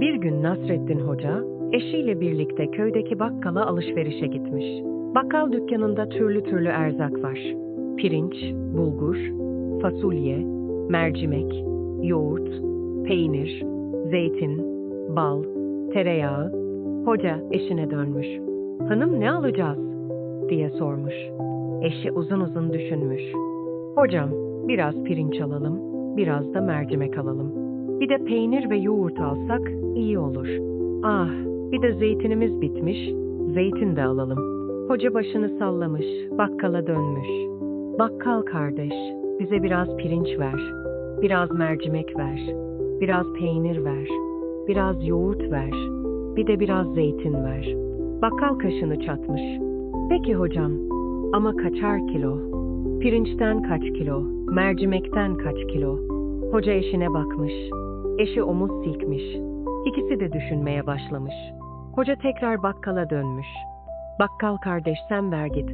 Bir gün Nasreddin Hoca, eşiyle birlikte köydeki bakkala alışverişe gitmiş. Bakkal dükkanında türlü türlü erzak var. Pirinç, bulgur, fasulye, mercimek, yoğurt, peynir, zeytin, bal, tereyağı. Hoca eşine dönmüş. Hanım ne alacağız? diye sormuş. Eşi uzun uzun düşünmüş. Hocam, biraz pirinç alalım, biraz da mercimek alalım. Bir de peynir ve yoğurt alsak iyi olur. Ah, bir de zeytinimiz bitmiş, zeytin de alalım. Hoca başını sallamış, bakkala dönmüş. Bakkal kardeş, bize biraz pirinç ver, biraz mercimek ver, biraz peynir ver, biraz yoğurt ver, bir de biraz zeytin ver. Bakkal kaşını çatmış. Peki hocam, ama kaçar kilo? Pirinçten kaç kilo, mercimekten kaç kilo? Hoca eşine bakmış. Eşi omuz silkmiş. İkisi de düşünmeye başlamış. Hoca tekrar bakkala dönmüş. Bakkal kardeş sen ver git.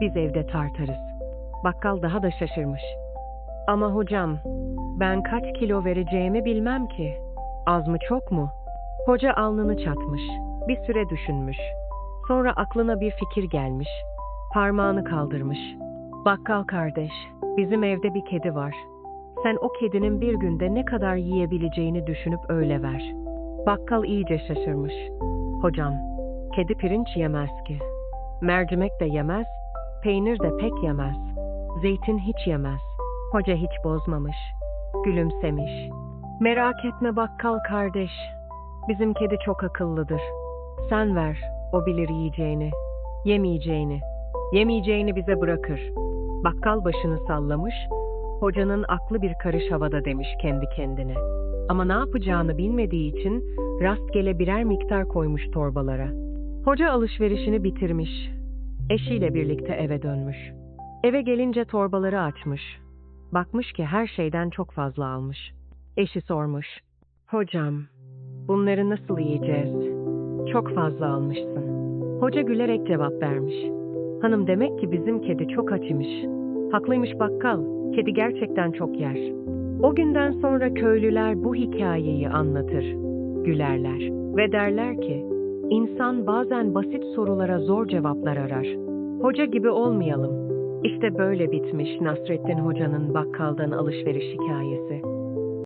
Biz evde tartarız. Bakkal daha da şaşırmış. Ama hocam, ben kaç kilo vereceğimi bilmem ki. Az mı çok mu? Hoca alnını çatmış. Bir süre düşünmüş. Sonra aklına bir fikir gelmiş. Parmağını kaldırmış. Bakkal kardeş, bizim evde bir kedi var. Sen o kedinin bir günde ne kadar yiyebileceğini düşünüp öyle ver. Bakkal iyice şaşırmış. Hocam, kedi pirinç yemez ki. Mercimek de yemez, peynir de pek yemez. Zeytin hiç yemez. Hoca hiç bozmamış. Gülümsemiş. Merak etme bakkal kardeş. Bizim kedi çok akıllıdır. Sen ver, o bilir yiyeceğini. Yemeyeceğini. Yemeyeceğini bize bırakır. Bakkal başını sallamış, hocanın aklı bir karış havada demiş kendi kendine. Ama ne yapacağını bilmediği için rastgele birer miktar koymuş torbalara. Hoca alışverişini bitirmiş. Eşiyle birlikte eve dönmüş. Eve gelince torbaları açmış. Bakmış ki her şeyden çok fazla almış. Eşi sormuş. Hocam, bunları nasıl yiyeceğiz? Çok fazla almışsın. Hoca gülerek cevap vermiş. Hanım demek ki bizim kedi çok aç imiş. Haklıymış bakkal, kedi gerçekten çok yer. O günden sonra köylüler bu hikayeyi anlatır, gülerler ve derler ki, insan bazen basit sorulara zor cevaplar arar. Hoca gibi olmayalım. İşte böyle bitmiş Nasrettin Hoca'nın bakkaldan alışveriş hikayesi.